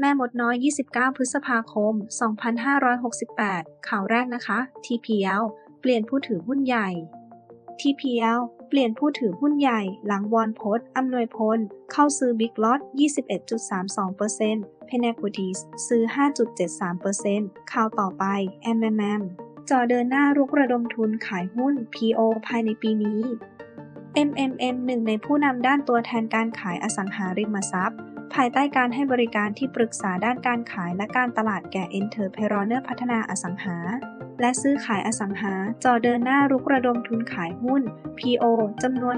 แม่มดน้อย 29 พฤษภาคม 2568 ข่าวแรกนะคะ TPL เปลี่ยนผู้ถือหุ้นใหญ่ TPL เปลี่ยนผู้ถือหุ้นใหญ่หลังวอนพสอำนวยพล เข้าซื้อ Big Lot 21.32% p e n Equities ซื้อ 5.73%ข่าวต่อไป MMM จอเดินหน้ารุกระดมทุนขายหุ้น PO ภายในปีนี้ MMM หนึ่งในผู้นำด้านตัวแทนการขายอสังหาริมทรัพย์ ภายใต้การให้บริการที่ปรึกษาด้านการขายและการตลาดแก่ Entrepreneur พัฒนาอสังหา และซื้อขายอสังหาจอเดินหน้ารุกระดมทุนขายหุ้น PO จำนวน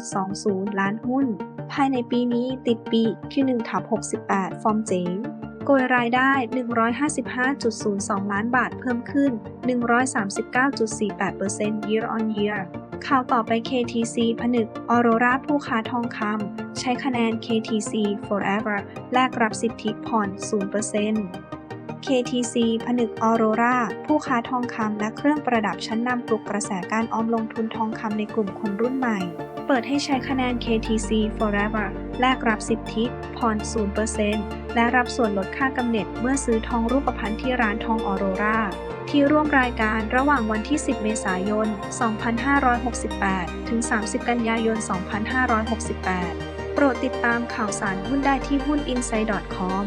64.20 ล้านหุ้น ภายในปีนี้ติดปีที่1ทับ68 ฟอร์มเจ๋งโกยรายได้ 155.02 ล้านบาทเพิ่มขึ้น 139.48% year on year ข่าวต่อไป KTC ผนึกออโรราผู้ค้าทองคำใช้คะแนน KTC Forever แลกรับสิทธิผ่อน 0% KTC ผนึก Aurora ผู้ค้าทองคำและเครื่องประดับชั้นนำปลุกกระแสการออมลงทุนทองคำในกลุ่มคนรุ่นใหม่ เปิดให้ใช้คะแนน KTC Forever แลกรับสิทธิผ่อน 0%และรับส่วนลดค่ากำเนิดเมื่อซื้อทองรูปพรรณที่ร้านทองออโรราที่ร่วมรายการระหว่างวันที่ 10 เมษายน 2568 ถึง 30 กันยายน 2568 โปรดติดตามข่าวสารหุ้นได้ที่หุ้น insight.com